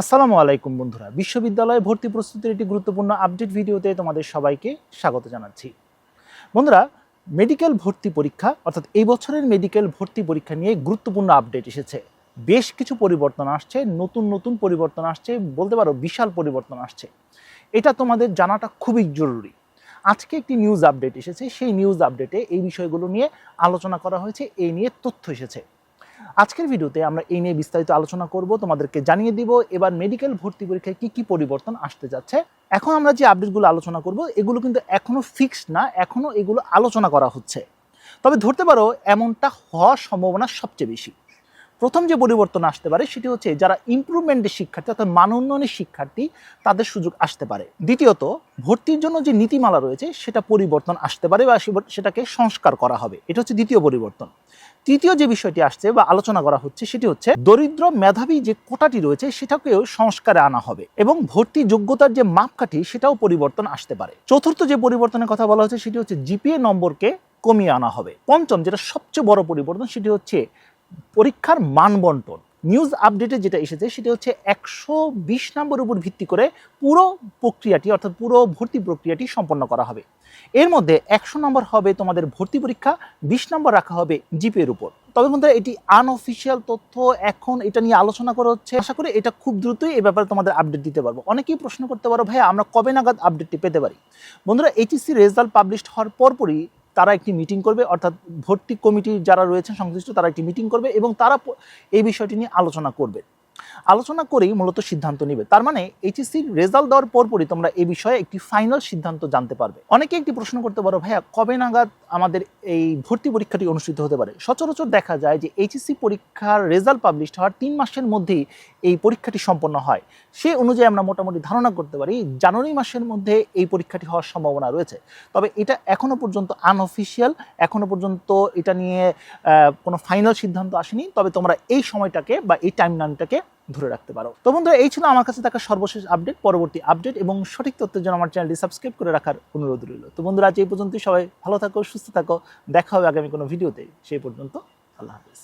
আসসালামু আলাইকুম বন্ধুরা। বিশ্ববিদ্যালয়ে ভর্তি প্রস্তুতির একটি গুরুত্বপূর্ণ আপডেট ভিডিওতে তোমাদের সবাইকে স্বাগত জানাচ্ছি। বন্ধুরা, মেডিকেল ভর্তি পরীক্ষা, অর্থাৎ এই বছরের মেডিকেল ভর্তি পরীক্ষা নিয়ে গুরুত্বপূর্ণ আপডেট এসেছে। বেশ কিছু পরিবর্তন আসছে, নতুন নতুন পরিবর্তন আসছে, বলতে পারো বিশাল পরিবর্তন আসছে। এটা তোমাদের জানাটা খুবই জরুরি। আজকে একটি নিউজ আপডেট এসেছে। সেই নিউজ আপডেটে এই বিষয়গুলো নিয়ে আলোচনা করা হয়েছে এই নিয়ে তথ্য এসেছে। আজকের ভিডিওতে আমরা এই নিয়ে বিস্তারিত আলোচনা করব, তোমাদেরকে জানিয়ে দিব এবার মেডিকেল ভর্তি পরীক্ষায় কি কি পরিবর্তন আসতে যাচ্ছে। এখন আমরা যে আপডেটগুলো আলোচনা করব, এগুলো কিন্তু এখনও ফিক্সড না, এখনও এগুলো আলোচনা করা হচ্ছে। তবে ধরতে পারো, এমনটা হওয়ার সম্ভাবনা সবচেয়ে বেশি। প্রথম যে পরিবর্তন আসতে পারে সেটি হচ্ছে যারা ইমপ্রুভমেন্টের শিক্ষার্থী, অর্থাৎ মান উন্নয়নের শিক্ষার্থী, তাদের সুযোগ আসতে পারে। দ্বিতীয়ত, ভর্তির জন্য যে নীতিমালা রয়েছে, সেটা পরিবর্তন আসতে পারে বা সেটাকে সংস্কার করা হবে। এটা হচ্ছে দ্বিতীয় পরিবর্তন। তৃতীয় যে বিষয়টি আসছে বা আলোচনা করা হচ্ছে সেটি হচ্ছে, দরিদ্র মেধাবী যে কোটাটি রয়েছে সেটাকেও সংস্কারে আনা হবে এবং ভর্তি যোগ্যতার যে মাপকাঠি সেটাও পরিবর্তন আসতে পারে। চতুর্থ যে পরিবর্তনের কথা বলা হচ্ছে সেটি হচ্ছে জিপিএ নম্বরকে কমিয়ে আনা হবে। পঞ্চম যেটা সবচেয়ে বড় পরিবর্তন সেটি হচ্ছে পরীক্ষার মান বন্টন নিউজ আপডেটে যেটা এসেছে সেটা হচ্ছে একশো বিশ নম্বর উপর ভিত্তি করে পুরো প্রক্রিয়াটি, অর্থাৎ পুরো ভর্তি প্রক্রিয়াটি সম্পন্ন করা হবে। এর মধ্যে একশো নম্বর হবে তোমাদের ভর্তি পরীক্ষা, বিশ নম্বর রাখা হবে জিপের উপর। তবে বন্ধুরা, এটি আনঅফিসিয়াল তথ্য, এখন এটা নিয়ে আলোচনা করা হচ্ছে। আশা করি এটা খুব দ্রুতই এ ব্যাপারে তোমাদের আপডেট দিতে পারব। অনেকেই প্রশ্ন করতে পারো ভাই আমরা কবে নাগাদ আপডেটটি পেতে পারি? বন্ধুরা, এইচএসসি রেজাল্ট পাবলিশড হওয়ার পরপরই তারা একটি মিটিং করবে, অর্থাৎ ভর্তি কমিটি যারা রয়েছেন সংশ্লিষ্ট, তারা একটি মিটিং করবে এবং তারা এই বিষয়টি নিয়ে আলোচনা করবে। আলোচনা করেই মূলত সিদ্ধান্ত নেবে। তার মানে এইচএসসির রেজাল্ট দেওয়ার পরপরই তোমরা এই বিষয়ে একটি ফাইনাল সিদ্ধান্ত জানতে পারবে। অনেকে একটি প্রশ্ন করতে পারো, ভাইয়া, কবে নাগাদ আমাদের এই ভর্তি পরীক্ষাটি অনুষ্ঠিত হতে পারে। সচরাচর দেখা যায় যে এইচএসসি পরীক্ষার রেজাল্ট পাবলিশ হওয়ার তিন মাসের মধ্যেই এই পরীক্ষাটি সম্পন্ন হয়। সে অনুযায়ী আমরা মোটামুটি ধারণা করতে পারি, জানুয়ারি মাসের মধ্যে এই পরীক্ষাটি হওয়ার সম্ভাবনা রয়েছে। তবে এটা এখনও পর্যন্ত আনঅফিসিয়াল এখনও পর্যন্ত এটা নিয়ে কোনো ফাইনাল সিদ্ধান্ত আসেনি। তবে তোমরা এই সময়টাকে বা এই টাইম লাইনটাকে ধরে রাখতে পারো। তো বন্ধুরা, এই ছিল আমার কাছে থাকা সর্বশেষ আপডেট পরবর্তী আপডেট এবং সঠিক তথ্যের জন্য আমার চ্যানেলটি সাবস্ক্রাইব করে রাখার অনুরোধ রইল। তো বন্ধুরা, আজ এই পর্যন্তই। সবাই ভালো থাকো, সুস্থ থাকো। দেখা হবে আগামী কোনো ভিডিওতে সেই পর্যন্ত আল্লাহ হাফিজ।